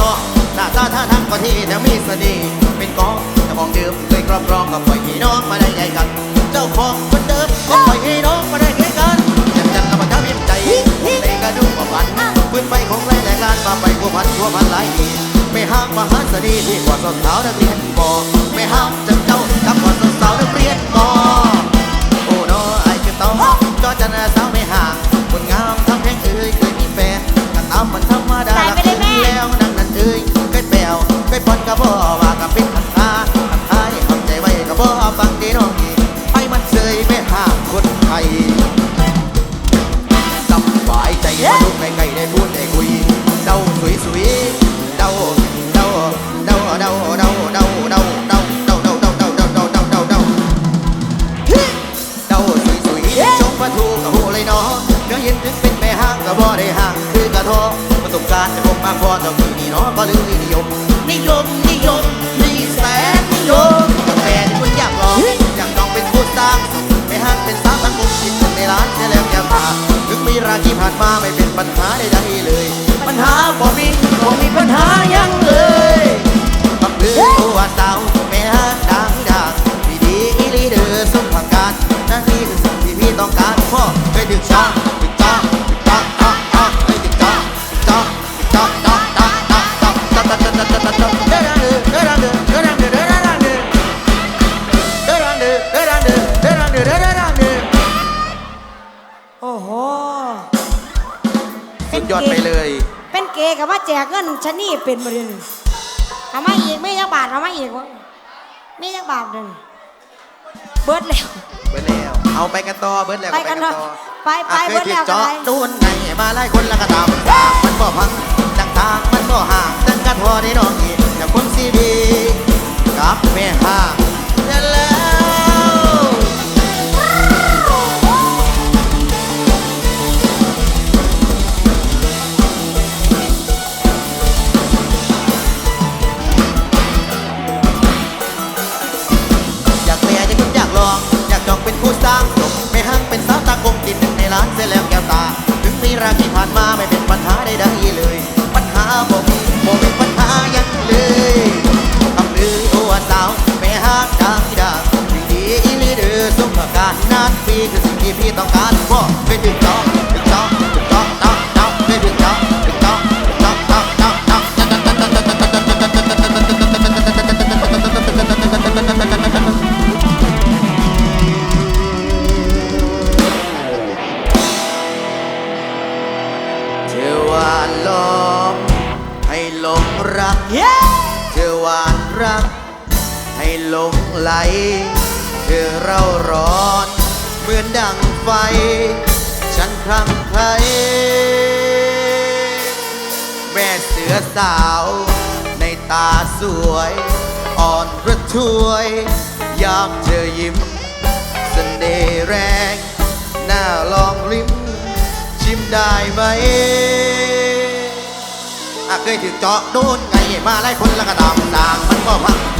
ซอสาซาท่าทางก็ที่แต่มีสนิห์เป็นกองเจ้าของเดิมเคยครอบครองก็ปล่อยให้น้องมาได้ใหญ่กัน เจ้าของคนเดิมก็ปล่อยให้น้องมาได้ใหญ่กันยันจันละมันทำยิ้มใจเตะกระดูกประนพื้นไปของแรงแต่การมาไปผัวพันผัวพันหลายทีไม่ห้ามมหาเสน่ห์ที่กว่าสาวนักเรียนบอกไม่ห้ามจะ คนก็บ่ว่ากับเป็นขันคาขันคายเำใจไว้ก็บ่ฟังดีน้องนี่ไปมันเสยไม่หาคนไทยสบายใจมาดูกไกลๆได้พูดได้คุยเดาสวยสวยเดาเดาเดาเดาเดาเดาเดาเดาเดาเดาเดาเดาเดาเดาเดาเดาเดาเด้วยสวยชมประตูกับหูเลยเนาะเนื้อเห็นถึงเป็นแม่ห้างก็บ่ได้ห้างคือกระทอประสบการณ์จะคงมากพอต่อมือนี่เนาะก็ลืม ผ่านมาไม่เป็นปัญหาใดๆเลย ปัญหาบ่มีบ่มีปัญหายังเลยบักเลือว่าสาวแม่ ยอดไปเลย เป็นเกย์กับว่าแจกเงินชะนี่เป็นบริเวณทำมาอีกไม่ยักบาราไมาอีกไม่ยักบาทเลยเบิร์ดแล้วเบิร์ดแล้วเอาไปกันต่อเบิร์ดแล้วไปกันต่อไปไปเบิร์ดแล้วกันตูนไงมาไล่คนละกระตามมันบอกพัง ฟรีจะสิ่งที่พี่ต้องการว่าเปนดึงจ้อเป็อวามให้หลงรักเทวานรัก ให้หลงไหลเธอเร่าร้อน มือนดังไฟ ฉันคลั่งไคล้แม่เสือสาว ในตาสวย อ่อนระทวย ยากเธอยิ้มเสน่ห์แรงหน้าลองลิ้ม ชิมได้ไหมอะเคยถึงเจาะโดนไงมาไล่คนละกระดำต่างมันบ่พังดังสางมันบ่ห่างดังกระทอในดอก